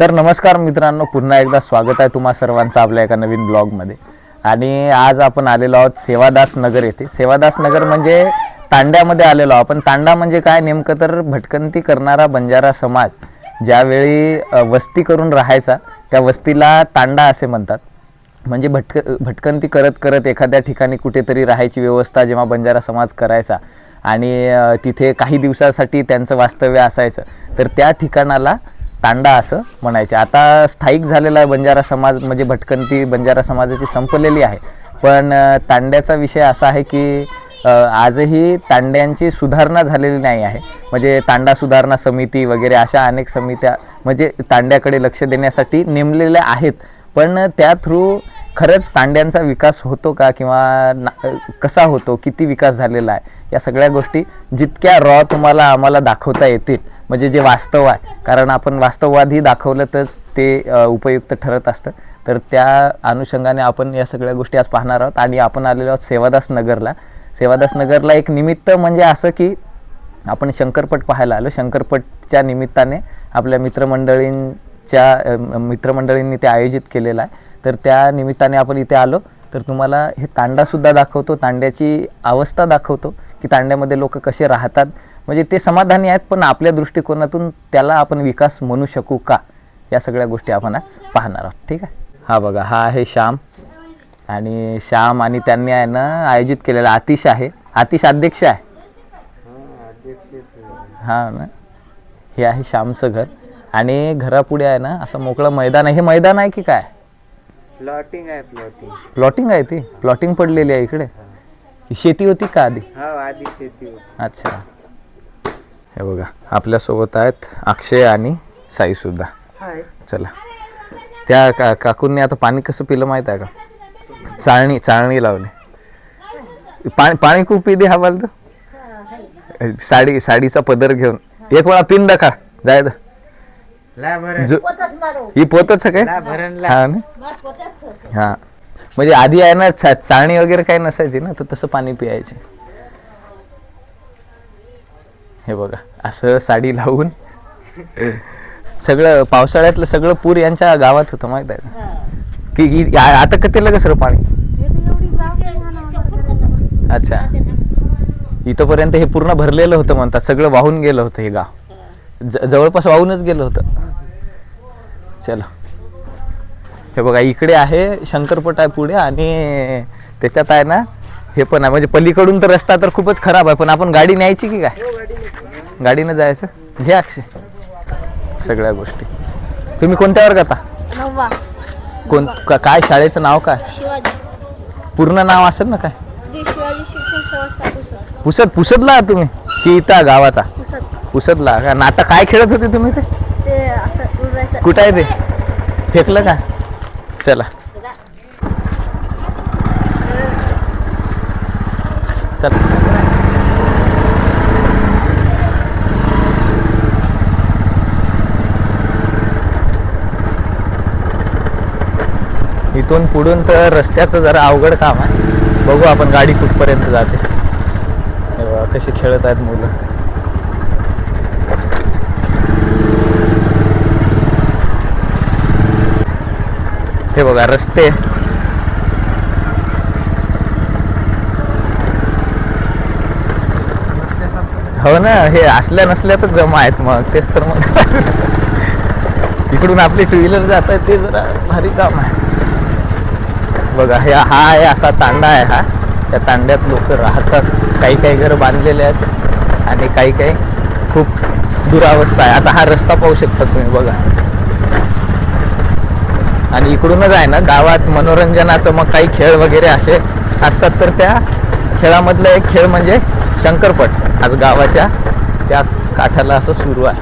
तर नमस्कार मित्रांनो पुन्हा एकदा स्वागत आहे तुम्हा सर्वांचं आपल्या एका नवीन ब्लॉगमध्ये. आणि आज आपण आलेलो आहोत सेवादास नगर येथे. सेवादास नगर म्हणजे तांड्यामध्ये आलेलो आहोत. पण तांडा म्हणजे काय? नेमकं तर भटकंती करणारा बंजारा समाज ज्यावेळी वस्ती करून राहायचा त्या वस्तीला तांडा असे म्हणतात. म्हणजे भटक भटकंती करत करत एखाद्या ठिकाणी कुठेतरी राहायची व्यवस्था जेव्हा बंजारा समाज करायचा आणि तिथे काही दिवसासाठी त्यांचं वास्तव्य असायचं तर त्या ठिकाणाला तांडा असं म्हणायचे. आता स्थायिक झालेला बंजारा समाज म्हणजे भटकंती बंजारा समाजाची संपलेली आहे. पण तांड्याचा विषय असा आहे की आजही तांड्यांची सुधारणा झालेली नाही आहे. म्हणजे तांडा सुधारणा समिती वगैरे अशा अनेक समित्या म्हणजे तांड्याकडे लक्ष देण्यासाठी नेमलेल्या आहेत. पण त्या थ्रू खरंच तांड्यांचा विकास होतो का किंवा ना कसा होतो किती विकास झालेला आहे या सगळ्या गोष्टी जितक्या रॉ तुम्हाला आम्हाला दाखवता येतील म्हणजे जे वास्तव आहे. कारण आपण वास्तववादी दाखवलं तरच ते उपयुक्त ठरत असतं. तर त्या अनुषंगाने आपण या सगळ्या गोष्टी आज पाहणार आहोत. आणि आपण आलेलो आहोत सेवादास नगरला. सेवादास नगरला एक निमित्त म्हणजे असं की आपण शंकरपट पाहायला आलो. शंकरपटच्या निमित्ताने आपल्या मित्रमंडळींच्या मित्रमंडळींनी ते आयोजित केलेलं आहे. तर त्या निमित्ताने आपण इथे आलो. तर तुम्हाला हे तांडासुद्धा दाखवतो. तांड्याची अवस्था दाखवतो की तांड्यामध्ये लोक कसे राहतात. म्हणजे ते समाधानी आहेत पण आपल्या दृष्टिकोनातून त्याला आपण विकास म्हणू शकू का? या सगळ्या गोष्टी आपण आज पाहणार आहोत. ठीक आहे? हा बघा हा आहे श्याम. आणि श्याम आणि त्यांनी आहे ना आयोजित केलेला आतिश आहे. आतिश अध्यक्ष आहे. हा ना? हे आहे श्यामचं घर. आणि घरापुढे आहे ना असं मोकळं मैदान आहे. हे मैदान आहे की काय? प्लॉटिंग आहे प्लॉटिंग प्लॉटिंग आहे ती? प्लॉटिंग पडलेली आहे इकडे? ही शेती होती का आधी? हा आधी शेती होती. अच्छा. हे बघा आपल्यासोबत आहेत अक्षय आणि साई सुद्धा. चला. त्या का काकूंनी आता पाणी कसं पिलं माहीत आहे का? चाळणी चाळणी लावली. पाणी पाणी खूप पिते हा बाल साडी साडीचा पदर घेऊन. एक वेळा पिन दाखा. जाय द. ला भरण जो- ही पोतच आहे काय? हा ना? हा. म्हणजे आधी आहे ना चा- चाळणी वगैरे काही नसायची ना तर तसं पाणी पियायचे. हे बघा असं साडी लावून. सगळं पावसाळ्यातलं सगळं पूर यांच्या गावात होतं माहीत आहे का? की आ- आता किती लगेच सर पाणी? अच्छा. इथंपर्यंत हे पूर्ण भरलेलं होतं म्हणतात सगळं वाहून गेलं होतं हे गाव. ज- जवळपास वाहूनच गेलं होतं. चला. हे बघा इकडे आहे शंकरपट आहे पुढे आणि त्याच्यात आहे ना हे पण आहे. म्हणजे पलीकडून तर रस्ता तर खूपच खराब आहे पण आपण गाडी न्यायची की काय? गाडीनं जायचं? घे अक्षय. सगळ्या गोष्टी. तुम्ही कोणत्या वर्गात? नववा. कोण का- काय शाळेचं नाव काय? पूर्ण नाव असेल ना काय? पुसदला आहात तुम्ही? की इथं गावात पुसदला का? ना आता काय खेळत होते तुम्ही ते? असं उडवायचं कुठं आहे ते? फेकलं का? चला. चला. इथून पुढून तर रस्त्याचं जरा अवघड काम आहे. बघू आपण गाडी कुठपर्यंत जाते. कशी खेळत आहेत मुलं. हे बघा रस्ते हो ना हे असल्या नसल्या तर जमा आहेत मग तेच तर मग. इकडून आपली टू व्हीलर जात आहे ते जरा भारी काम आहे. बघा हे हा आहे असा तांडा आहे हा. त्या तांड्यात लोक राहतात. काही काही घरं बांधलेले आहेत आणि काही काही खूप दुरावस्था आहे. आता हा रस्ता पाहू शकता तुम्ही बघा. आणि इकडूनच आहे ना गावात मनोरंजनाचं मग काही खेळ वगैरे असे असतात तर त्या खेळामधला एक खेळ म्हणजे शंकरपट. आज गावाच्या त्या काठाला असं सुरू आहे.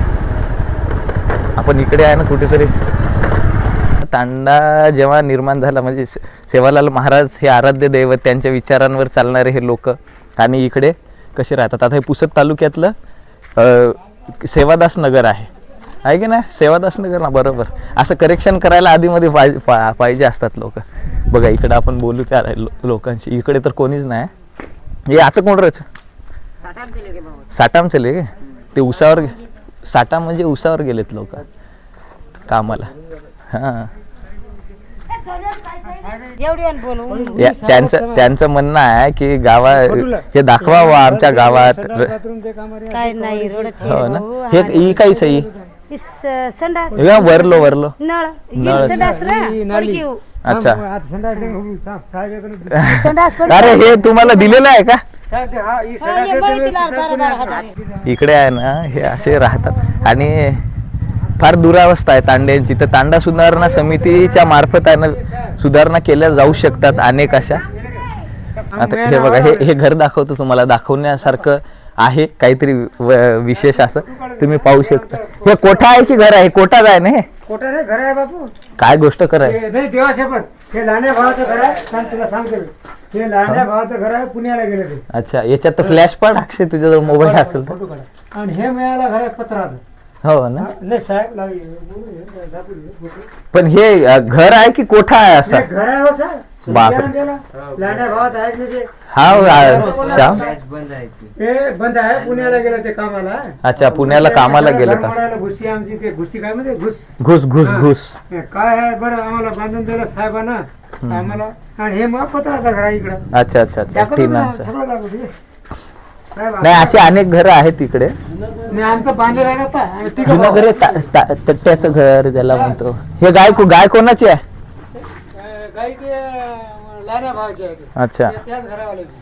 आपण इकडे आहे ना कुठेतरी. तांडा जेव्हा निर्माण झाला म्हणजे सेवालाल महाराज हे आराध्य दैवत त्यांच्या विचारांवर चालणारे हे लोक आणि इकडे कसे राहतात? आता हे पुसद तालुक्यातलं सेवादास नगर आहे. आहे की नाही? सेवादास नगर ना बरोबर. असं करेक्शन करायला आधीमध्ये पाहिजे पा- पाहिजे असतात लोक. बघा इकडे आपण बोलू त्या लोकांशी. इकडे तर कोणीच नाही. हे आता कोण राहायचं साठाम चले गे ते उसावर साठा म्हणजे उसावर गेलेत लोक. कामाला. हां. त्यांचं त्यांचं म्हणणं आहे की गावा हे दाखवावं आमच्या गावात. काय नाही हो. हे ही. काहीच आहे इस, संडास. वरलो वरलो. नळ. नळ. संडास रा पडकी. अच्छा. संडास. अरे हे तुम्हाला दिलेलं आहे का? हा, हे बळी तिला बारा बारा हजार आहे. इकडे आहे ना हे असे राहतात. आणि फार दुरावस्था आहे तांड्यांची. तर तांडा सुधारणा समितीच्या मार्फत आहे ना सुधारणा केल्या जाऊ शकतात अनेक अशा. आता हे बघा हे हे घर दाखवतो तुम्हाला. दाखवण्यासारखं आहे काहीतरी विशेष असं तुम्ही पाहू शकता हे कोठा आहे की घर आहे कोठाच आहे ना हे कोटा रे घर आहे बापू काय गोष्ट कराय हे नाही देवा शपथ हे लहान्या भावाचं घर आहे सांग तुला सांगतो मी. हे लहान्या भावाचं घर आहे पुण्याला गेले ते अच्छा याच्यात तर फ्लॅश पण अक्षय तुझ्याजवळ मोबाईल असेल तर फोटो काढा आणि हे मिळालं घर आहे पत्राचं हो ना नाही साहेब लावी. बोलू. पण हे अ, घर आहे की कोठा आहे असं हे घर आहे हो साहेब त्याला. लहान्या भावात आहे ना ते? हा श्याम? बंद आहे ती हे बंद आहे? पुण्याला गेलं ते कामाला? अच्छा पुण्याला कामाला घर गेलं तर आमची ते घुसी काय म्हणजे घुस. घुस घुस घुस. हे काय आहे? बरं आम्हाला बांधून दिलं साहेबांना. आम्हाला आणि हे मग पत्राचं घर आहे इकडं. अच्छा अच्छा अच्छा. दाखवतो ना, टिनाचं सगळं दाखवतो. हे. साहेब, नाही असे अनेक घर आहेत तिकडे नाही आमचं बांधलेलं आहे ना आता. आम्ही तिघं जुनं भाऊ. घर आहे, ता- ता- तट्ट्याचं घर ज्याला म्हणतो. हे गाय को- गाय कोणाची आहे? गाई ते. अच्छा. त्याच घरावाल्याची.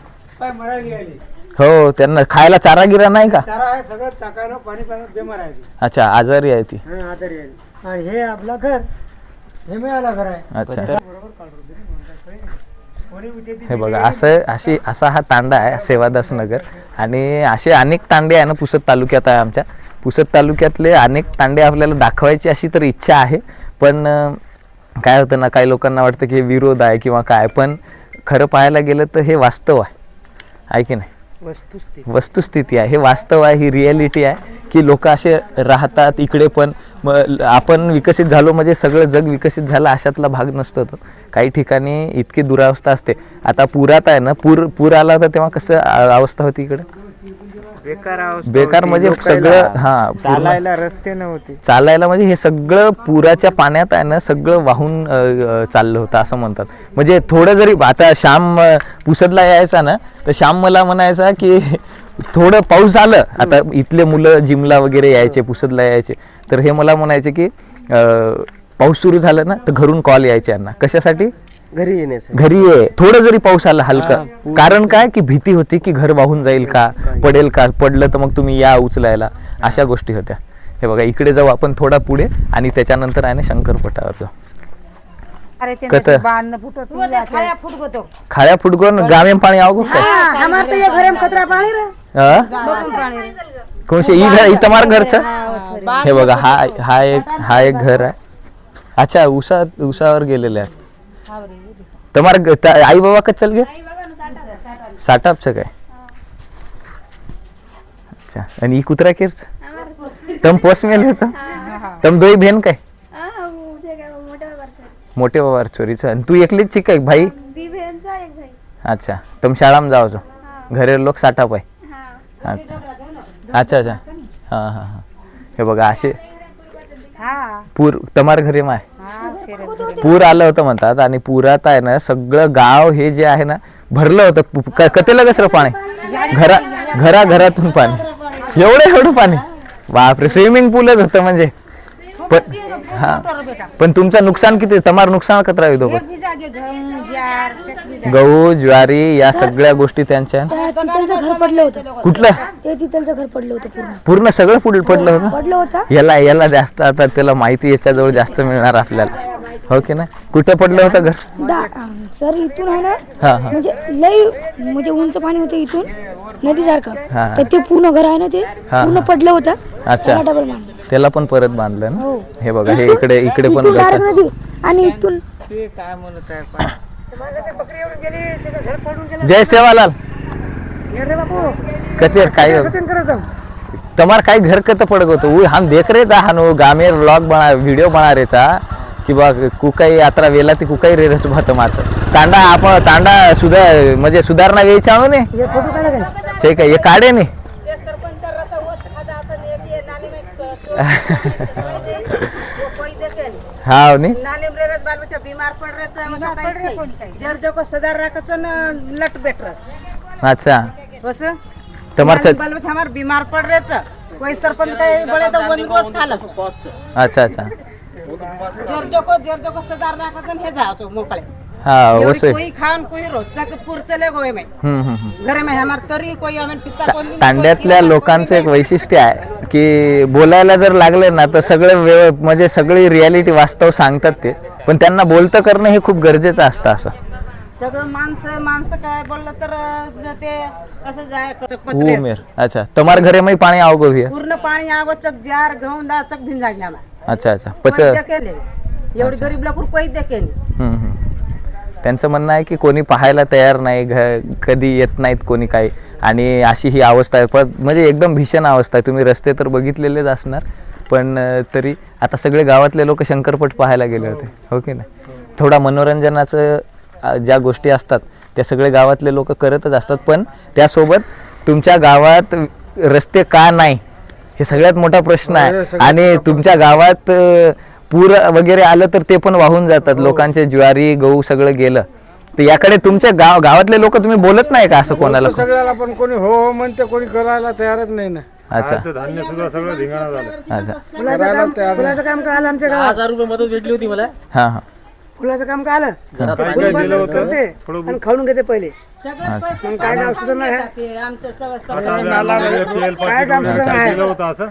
मरायली हो त्यांना खायला चारा गिरा नाही का? चारा आहे सगळं टाकायला पाणी पाणी बेमार आहे ती. अच्छा आजारी आहे ती. हं, आजारी आहे ती. आणि हे आपलं घर हे मिळालं घर आहे. अच्छा. बरोबर काढून दिली म्हणून काय कळलं नाही. कोणी विचारते हे बघा असं अशी असा हा तांडा आहे सेवादास नगर. आणि असे अनेक तांडे आहे ना पुसद तालुक्यात आहे आमच्या. पुसद तालुक्यातले अनेक तांडे आपल्याला दाखवायची अशी तर इच्छा आहे. पण अं, काय होतं ना काही लोकांना वाटतं की हे विरोध आहे किंवा काय पण खरं पाहायला गेलं तर हे वास्तव आहे. आहे की नाही? वस्तुस्थिती. वस्तुस्थिती आहे. हे वास्तव आहे ही रिॲलिटी आहे की लोक असे राहतात इकडे पण. आपण विकसित झालो म्हणजे सगळं जग विकसित झालं अशातला भाग नसतो तो. काही ठिकाणी इतकी दुरावस्था असते. आता पुरात आहे ना पूर पूर आला होता तेव्हा कसं अवस्था होती इकडे? बेकार अवस्था बेकार होती. म्हणजे लोकायला सगळं हा पूर्ण- चालायला रस्ते नव्हते. चालायला म्हणजे हे सगळं पुराच्या पाण्यात आहे ना सगळं वाहून अ, अ, चाललं होतं असं म्हणतात. म्हणजे थोडं जरी आता श्याम अ, पुसदला यायचा ना तर श्याम मला म्हणायचा की थोडं पाऊस आलं आता इथले मुलं जिमला वगैरे यायचे पुसदला यायचे. तर हे मला म्हणायचे की अ, पाऊस सुरू झाला ना तर घरून कॉल यायचे यांना. कशासाठी? घरी येण्यासाठी घरी ये. थोडं जरी पाऊस आला हलका. कारण काय? की भीती होती की घर वाहून जाईल का? पडेल का? पडलं तर मग तुम्ही या उचलायला. अशा गोष्टी होत्या. हे बघा इकडे जाऊ आपण थोडा पुढे आणि त्याच्यानंतर आहे ना शंकरपटावर जाऊ अरे कत? ते बांधणं फुटत तू आता खाया फुटगतो खाड्या फुटकून गामे पाणी आवगो काय? हमार तो ये घरे में खतरा पाणी रे. हा? बघून पाणी रे. कोणशे? घर तमार घरचं? हे बघा हा हा एक हा एक घर आहे. अच्छा उषा उषावर गेलेल्या आहेत. तुम्हाला आई बाबा कच चल गे साठापचं काय? अच्छा आणि ही कुत्रा केरच? तम पोस मेल तम दोही बहीण काय? मोठे बाबा चोरीचं. आणि तू एकलीच शिक आहे भाई. अच्छा तम शाळा जावचो घरे लोक साठाप आहे. अच्छा अच्छा. अच्छा हा हा. हे बघा असे पूर तमार घरी माय. हा पूर आलं होतं म्हणतात आणि पुरात आहे ना सगळं गाव हे जे आहे ना भरलं होतं. पु- क- कतेला कसं पाणी? घरा घरा घरातून पाणी. एवढं एवढं पाणी. बापरे स्विमिंग पूलच होतं म्हणजे. पण हा. पण तुमचं नुकसान किती? तमार नुकसान कतरा येतो जागे गहू ज्वारी या सगळ्या गोष्टी त्यांच्या. तिथलचं घर पडलं होतं. कुठलं? ते तिथलचं घर पडलं होतं पूर्ण. पूर्ण सगळं फुल पडलं होतं? पडलं होतं. याला याला जास्त आता त्याला माहिती याच्याजवळ जास्त मिळणार आपल्याला. हो की नाही? कुठं पडलं होतं घर? दा सर इथून आहे ना हा हा. म्हणजे लय म्हणजे उंच पाणी होतं इथून नदीसारखं. हा. तर ते पूर्ण घर आहे ना ते हा. पूर्ण पडलं होतं. अच्छा. त्याला डबल मारलं. त्याला पण परत बांधलं ना हो. हे बघा हे इकडे इकडे पण इथून direct गटर. नदी आणि इथून ते काय म्हणत आहे पा- जय सेवालाल ये रे बापू कतेर काय शूटिंग करायचं તમારે કઈ ઘર કતે પડ ગયો તો હું હામ દેખ રે તા હાનો ગામે વ્લોગ બના વિડિયો બના રે તા कि बा कुकाई यात्रा वेला ती कुकाई रे रच भात मात तांडा आपण तांडा सुधा म्हणजे सुधारणा वेळची आणू ने हे फोटो काढा काय ते काय हे काढे ने हाँ नहीं बाल बच्चा बीमार पड़ रहे मसा पड़ रहे जर जो को रख न लट बैठ रस अच्छा बस बाल बच्चा हमार बीमार पड़ रहे चा कोई सरपंच का बड़े तो वन रोज खा लस अच्छा अच्छा. जर जो को जर जो को रख हे जाओ मोकले हाँ वो कोई खान कोई रोज तक चले गोए में घर में हमार तरी कोई पिस्ता कोई तांड्यातल्या लोकांचं एक वैशिष्ट्य आहे. की बोलायला जर लागलं ना तर सगळं वेळ म्हणजे सगळी रियालिटी वास्तव सांगतात ते. पण त्यांना बोलतं करणं हे खूप गरजेचं असतं असं. माणसं काय बोललं तर ते असं पूर्ण पाणी चक जार गहून अच्छा अच्छा. एवढी गरीब लोक पैसे केले त्यांचं म्हणणं आहे की कोणी पाहायला तयार नाही घ कधी येत नाहीत कोणी काही. आणि अशी ही अवस्था आहे. पण म्हणजे एकदम भीषण अवस्था आहे. तुम्ही रस्ते तर बघितलेलेच असणार. पण तरी आता सगळे गावातले लोक शंकरपट पाहायला गेले होते. हो की नाही? थोडा मनोरंजनाचं ज्या गोष्टी असतात त्या सगळे गावातले लोक करतच असतात. पण त्यासोबत तुमच्या गावात रस्ते का नाही? हे सगळ्यात मोठा प्रश्न आहे. आणि तुमच्या गावात पूर वगैरे आलं तर ते पण वाहून जातात. लोकांचे ज्वारी गहू सगळं गेलं. तर याकडे तुमच्या गाव गावातले लोक तुम्ही बोलत नाही का असं कोणाला सगळ्याला पण कोणी हो हो म्हणते कोणी करायला तयारच नाही ना. अच्छा. धान्य सुद्धा सगळं धिंगाणा झालं. अच्छा. करायला तयार नाही. फुलाचं काम काय आलं आमच्या गावात? हजार रुपये मदत भेटली होती मला. हां हां. फुलाचं काम काय आलं? घरात फुल बंद करते. आणि खाऊन घेते पहिले. मग काय काम सुद्धा नाही ते. आमचं सगळं आता सरकार आम्ही आला नाही, तेल काय पाकिट काम वगैरे सुद्धा नाही. दिलं होतं असं?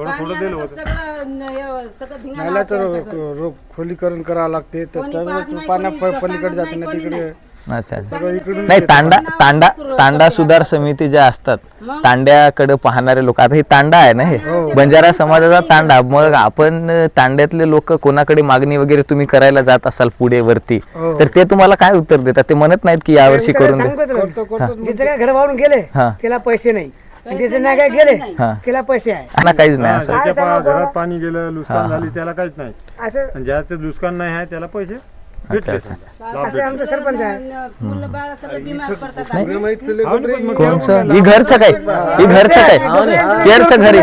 थोडं पाणी थोडं दिलं होतं. सगळं न- हे सगळं धिंगाणा नाहीला तर होतं. सगळं. रो- खोलीकरण करावं लागते तर कोणी तर पाहत नाही, पाण्या कोणी पलीकडे जाते ना कोणी तिकडे. नाही. अच्छा अच्छा. सगळं इकडून नाही तांडा तांडा तांडा सुधार समिती ज्या असतात तांड्याकडे पाहणारे लोक आता हे तांडा आहे ना हे. बंजारा समाजाचा तांडा मग आपण अं, तांड्यातले लोक कोणाकडे मागणी वगैरे तुम्ही करायला जात असाल पुढे वरती तर ते तुम्हाला काय उत्तर देतात? ते म्हणत नाहीत की यावर्षी करून दे सांगतो तुला. करतो करतो जिचं काय घर वाहून गेले हा. त्याला पैसे नाही. आणि जिचं नाही काय गेले हा. त्याला पैसे आहे. काहीच नाही. असं त्याच्या पा- घरात पाणी गेलं नुकसान झाली त्याला काहीच नाही. असं आणि ज्याचं नुकसान नाही आहे त्याला पैसे? अच्छा अच्छा अच्छा. असं आमचं सरपंच आहे न- मुलं बाळ सगळं बिमार पडतात कोणचं? ही घरचं काय? ही घरचं काय? केअरचं घरी.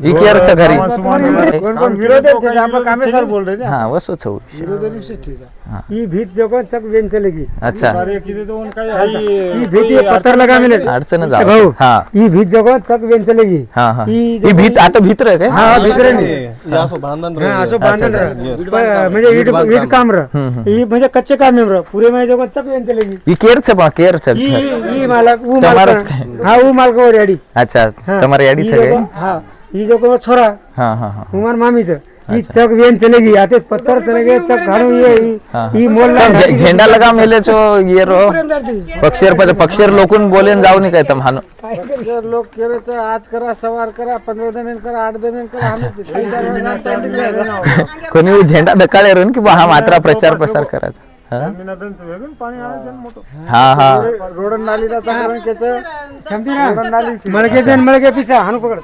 ही केअरचं घरी. कोण कोण विरोध आहे त्याचे आपण कामेश्वर बोल रहे हा वसोच होऊ विरोध विषय ठीक आहे ही. भीत जगो चक वेन चलेगी. अच्छा. अरे किती दोन काही आहे. ही भीत ये पत्थर लगा मिले अडचण भाऊ हा. ही भीत वेन चलेगी. हा हा. ही ही भीत आता भीतर काय? हा भीतर नाही हे असं हा, असं. म्हणजे ईट ईट काम रह हम्म, हम्म. ही म्हणजे कच्चे काम आहे रह. पुरे माझ्या जगो चक वेन चलेगी ही केअरचं बा केअरचं ही घर. ही मालक ऊ તમારો જ मालक काय? હા હું માલકો રેડી अच्छा તમારી याडी सगळे હા ઈ જો કો છોરા हा हा हा ઉમર મામી છે ઈ ही चक वेन चलेगी आते पत्थर चलेगे चक खानू ये. ही मोल झेंडा लगा मेले चो ये रो. पक्षीर पर पक्षीर लोकून बोलेन जाऊ नाही काय तमानो पक्षीर लोक केरे तर आज करा सवार करा 15 दिन करा 8 दिन करा कोणी झेंडा धकाळे रून की हा मात्रा प्रचार प्रसार करायचा? रोडन नाली मळके देन पिसा हानू पकड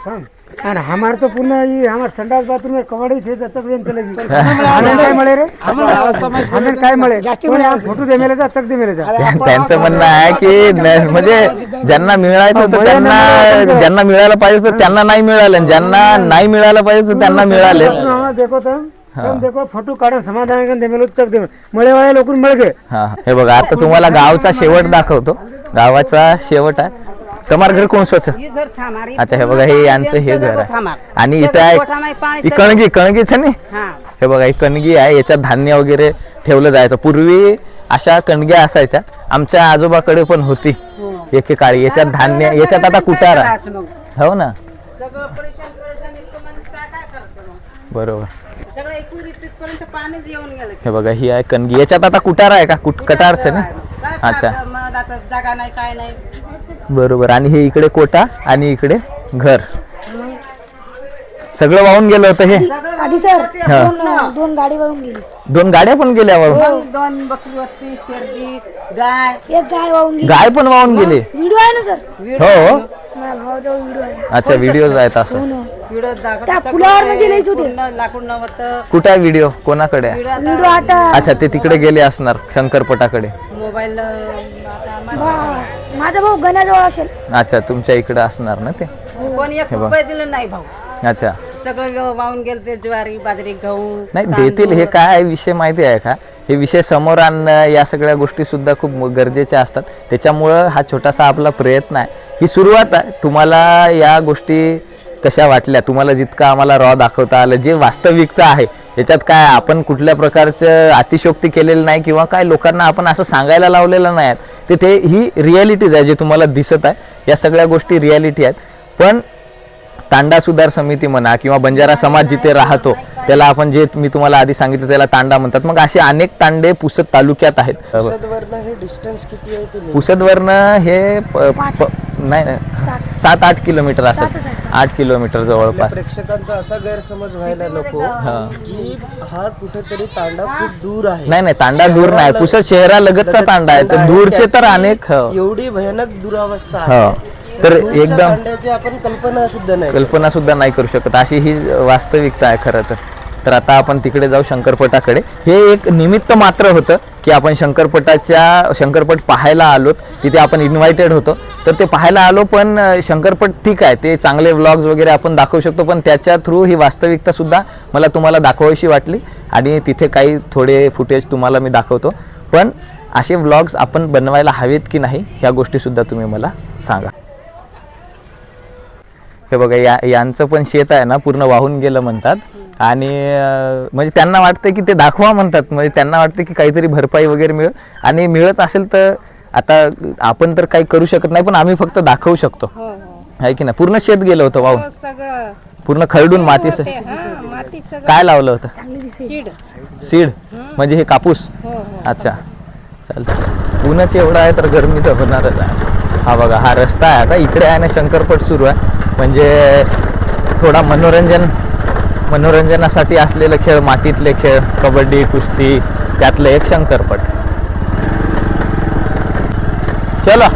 અને हमार तो पूर्ण ई हमार संडास बाथरूम में कवाड़ी छे चक वेन चलेगी हमें काय मळे रे हमें काय मळे कोणी आज फोटो दे मेले जा चक दे मेले जा त्या- त्यांचं म्हणणं आहे की न- म्हणजे ज्यांना मिळायचं होतं त्यांना ज्यांना मिळायला पाहिजे होतं त्यांना नाही मिळालं आणि ज्यांना नाही मिळायला पाहिजे होतं त्यांना मिळाले हाँ, देखो तुम तुम देखो फोटो काढून समाधान करून दे मेलो चक दे मळे वाळे लोकून मळके हा हे बघा आता तुम्हाला गावचा शेवट दाखवतो गावाचा शेवट आहे तुम्हाला घर कोण स्वच्छ? अच्छा हे बघा हे यांचं हे घर आहे. आणि इथं आहे ही कणगी छान नाही हे. बघा ही कणगी आहे याच्यात धान्य वगैरे ठेवलं जायचं. पूर्वी अशा कणग्या असायच्या. आमच्या आजोबाकडे पण होती एकेकाळी याच्यात धान्य याच्यात आता कुटार. हो ना? बरोबर. हे बघा ही आहे कणगी. याच्यात आता कुटार आहे का? कुट कटारच ना? अच्छा. मग आता जागा नाही काय नाही. बरोबर. आणि हे इकडे कोटा आणि इकडे घर. सगळं वाहून गेलं होतं हे? आधी सर हा. दोन दोन गाडी वाहून गेली. दोन गाड्या पण गेल्या वाहून? मग दोन बकरी शेरडी गाय. एक गाय वाहून गेली. गाय पण वाहून गेली. व्हिडिओ आहे ना सर? हो. माझ्या व्हिडिओ आहे. अच्छा व्हिडिओ आहेत असं. दाखवत ते म्हणजे लईच होते. पूर्ण लाकूड नव्हतं कुठे आहे व्हिडिओ कोणाकडे आहे? व्हिडिओ आता अच्छा ते तिकडे गेले असणार शंकरपटाकडे मोबाईल आता आम्हाला मा- माझा भाऊ गण्याजवळ असेल. अच्छा तुमच्या इकडे असणार ना ते? कोणी एक रुपये दिलं नाही भाऊ. अच्छा. सगळं वाहून गेलं ते ज्वारी बाजरी गहू नाही देतील हे काय आहे विषय माहिती आहे का? हे विषय समोर आणणं या सगळ्या गोष्टी सुद्धा खूप म- गरजेच्या असतात. त्याच्यामुळं हा छोटासा आपला प्रयत्न आहे. ही सुरुवात आहे. तुम्हाला या गोष्टी कशा वाटल्या तुम्हाला जितकं आम्हाला रॉ दाखवता आलं जे वास्तविकता आहे याच्यात काय आपण कुठल्या प्रकारचं अतिशोक्ती केलेलं नाही किंवा काय लोकांना आपण असं सांगायला लावलेलं नाही ते ते ही रियालिटीज आहे जे तुम्हाला दिसत आहे या सगळ्या गोष्टी रियालिटी आहेत. पण तांडा सुधार समिती म्हणा किंवा बंजारा समाज जिथे राहतो त्याला आपण जे मी तुम्हाला आधी सांगितलं त्याला तांडा म्हणतात. मग असे अनेक तांडे पुसद तालुक्यात आहेत. हे डिस्टन्स किती आहे ते पुसदवरनं हे नाही नाही, सात. आठ किलोमीटर असत आठ किलोमीटर जवळपास. प्रेक्षकांचा असा गैरसमज व्हायला नको की हा कुठेतरी तांडा खूप दूर आहे. नाही नाही तांडा दूर नाही. पुसद शहरालगतचा तांडा आहे. तर दूरचे तर अनेक हो. एवढी भयानक दुरावस्था हो. आहे तर एकदम तांड्याची आपण कल्पना सुद्धा नाही कल्पना सुद्धा नाही करू शकत. अशी ही वास्तविकता आहे खरं तर. तर आता आपण तिकडे जाऊ शंकरपटाकडे. हे एक निमित्त मात्र होतं की आपण शंकरपटाच्या शंकरपट पाहायला आलो तिथे आपण इन्व्हायटेड होतो. तर ते पाहायला आलो पण शंकरपट ठीक आहे. ते चांगले व्लॉग्स वगैरे आपण दाखवू शकतो पण त्याच्या थ्रू ही वास्तविकतासुद्धा मला तुम्हाला दाखवायशी वाटली. आणि तिथे काही थोडे फुटेज तुम्हाला मी दाखवतो. पण असे व्लॉग्स आपण बनवायला हवेत की नाही ह्या गोष्टीसुद्धा तुम्ही मला सांगा. हे बघा या यांचं पण शेत आहे ना पूर्ण वाहून गेलं म्हणतात. आणि म्हणजे त्यांना वाटतं की ते दाखवा म्हणतात. म्हणजे त्यांना वाटतं की काहीतरी भरपाई वगैरे मिळेल. आणि मिळत असेल तर आता आपण तर काही करू शकत नाही पण आम्ही फक्त दाखवू शकतो. हो हो. आहे की नाही? पूर्ण शेत गेलं होतं वाहून. हो, सगळं. पूर्ण खरडून माती ते हा माती सगळं. काय लावलं होतं? सीड. सीड म्हणजे हे कापूस? हो हो. अच्छा. चालतं ऊनच एवढं आहे तर गरमी तर होणारच आहे. हा बघा हा रस्ता आहे. आता इकडे आहे ना शंकरपट सुरू आहे. म्हणजे थोडा मनोरंजन मनोरंजनासाठी असलेले खेळ मातीतले खेळ कबड्डी कुस्ती त्यातलं एक शंकरपट. चला.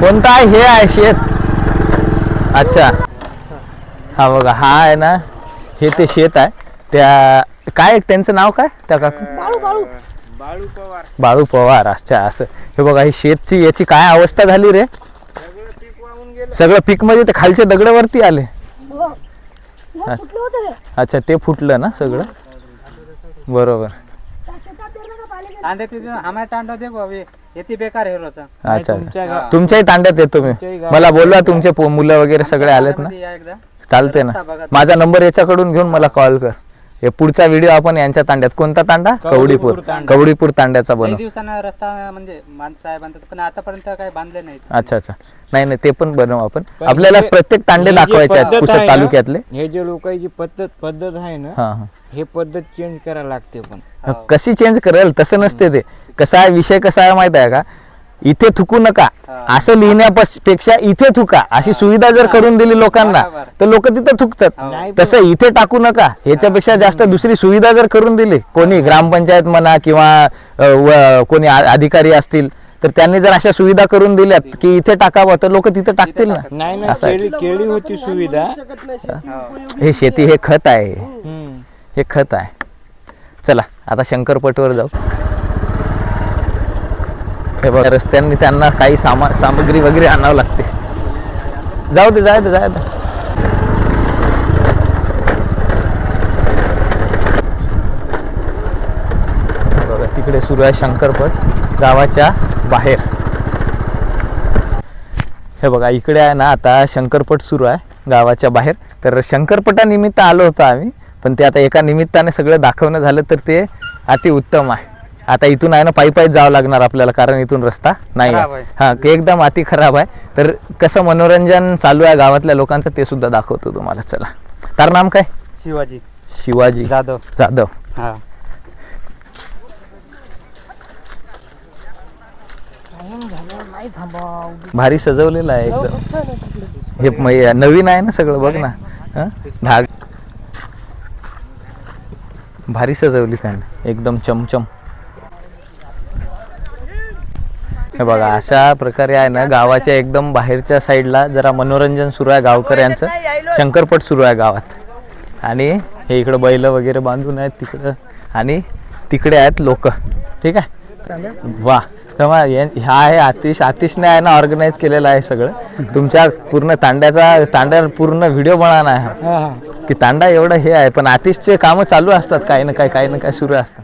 कोणता आहे? हे आहे शेत. अच्छा. हा बघा हा आहे ना हे ते शेत आहे. त्या काय त्यांचं नाव काय? त्या काकू? बाळू पवार. अच्छा असं. हे बघा ही शेतची याची काय अवस्था झाली रे? सगळं पीक म्हणजे ते खालचे दगड वरती आले अच्छा ते फुटलं ना सगळं? बरोबर. बेकार अच्छा. तुमच्याही तांड्यात येतो मी. मला बोलवा तुमचे पो- मुलं वगैरे सगळे आलेत ना. चालते ना. माझा नंबर याच्याकडून घेऊन मला कॉल कर. हे पुढचा व्हिडिओ आपण यांच्या तांड्यात. कोणता तांडा? कवडीपूर कवडीपूर. तांड्याचा बनव. दिवसांना रस्ता म्हणजे बांधतात पण आतापर्यंत काही बांधले नाही अच्छा अच्छा. नाही नाही ते पण बनवू आपण. आपल्याला प्रत्येक तांडे दाखवायचे आहेत पुसद तालुक्यातले. हे जे लोकांची पद्धत पद्धत आहे ना हा हा. हे पद्धत चेंज करायला लागते पण. कशी चेंज करेल तसं नसते ते. कसा आहे विषय कसा आहे माहीत आहे का? इथे थुकू नका. असं लिहिण्यापेक्षा इथे थुका. अशी सुविधा जर करून दिली लोकांना तर लोक तिथे थुकतात. तसं इथे टाकू नका. ह्याच्यापेक्षा जास्त दुसरी सुविधा जर करून दिली कोणी ग्रामपंचायत म्हणा किंवा कोणी अधिकारी असतील तर त्यांनी जर अशा सुविधा करून दिल्यात की इथे टाकावं तर लोक तिथे टाकतील ना. नाही केळी होती सुविधा. हे शेती हे खत आहे. हे खत आहे. चला आता शंकरपटवर जाऊ. हे बघा रस्त्यांनी त्यांना काही सामा सामग्री वगैरे आणावं लागते. जाऊ दे जाऊ दे जाऊ दे. बघा तिकडे सुरू आहे शंकरपट गावाच्या बाहेर. हे बघा इकडे आहे ना आता शंकरपट सुरू आहे गावाच्या बाहेर. तर शंकरपटानिमित्त आलो होतो आम्ही पण ते आता एका निमित्ताने सगळं दाखवणं झालं तर ते अति उत्तम आहे. आता इथून आहे ना पायी पायी जावं लागणार आपल्याला कारण इथून रस्ता नाही आहे. हा एकदम अति खराब आहे. तर कसं मनोरंजन चालू आहे गावातल्या लोकांचं ते सुद्धा दाखवतो तुम्हाला चला. तर नाम काय? शिवाजी. शिवाजी. जाधव. जाधव. हा. भारी सजवलेलं आहे एकदम. हे म- नवीन आहे ना सगळं बघ ना. हं? धाग भारी सजवली त्याने एकदम चमचम. हे बघा अशा प्रकारे आहे ना गावाच्या एकदम बाहेरच्या साईडला जरा मनोरंजन सुरू आहे गावकऱ्यांचं. शंकरपट सुरू आहे गावात. आणि हे इकडं बैल वगैरे बांधून आहेत तिकडं. आणि तिकडे आहेत लोक. ठीक आहे? वा तेव्हा हे- ह्या आहे आतिश आतिशने आहे ना ऑर्गनाईज केलेलं आहे सगळं. तुमच्या पूर्ण तांड्याचा तांड्या पूर्ण व्हिडिओ बनवणार आहे. की तांडा एवढं हे आहे पण आतिशचे कामं चालू असतात काही ना काही काही ना काही सुरू असतात.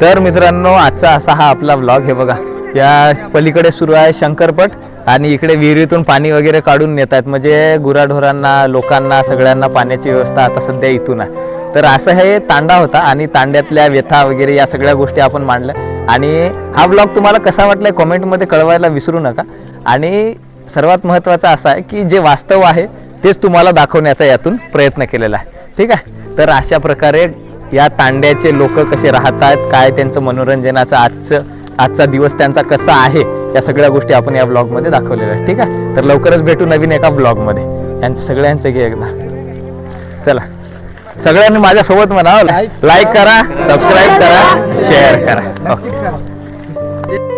तर मित्रांनो आजचा असा हा आपला ब्लॉग हे बघा. या पलीकडे सुरू आहे शंकरपट आणि इकडे विहिरीतून पाणी वगैरे काढून नेतात म्हणजे गुराढोरांना लोकांना सगळ्यांना पाण्याची व्यवस्था आता सध्या इथून आहे. तर असं हे तांडा होता आणि तांड्यातल्या व्यथा वगैरे या सगळ्या गोष्टी आपण मांडल्या. आणि हा ब्लॉग तुम्हाला कसा वाटलाय कॉमेंटमध्ये कळवायला विसरू नका. आणि सर्वात महत्त्वाचं असं आहे की जे वास्तव आहे तेच तुम्हाला दाखवण्याचा यातून प्रयत्न केलेला आहे. ठीक आहे? तर अशा प्रकारे या तांड्याचे लोक कसे राहतात काय त्यांचं मनोरंजनाचं आजचं आजचा दिवस त्यांचा कसा आहे या सगळ्या गोष्टी आपण या ब्लॉगमध्ये दाखवलेल्या आहेत ठीक आहे? तर लवकरच भेटू नवीन एका ब्लॉगमध्ये यांचं सगळ्यांचं घे एकदा. चला. सगळ्यांनी माझ्यासोबत म्हणा लाईक करा सबस्क्राईब करा शेअर करा. ओके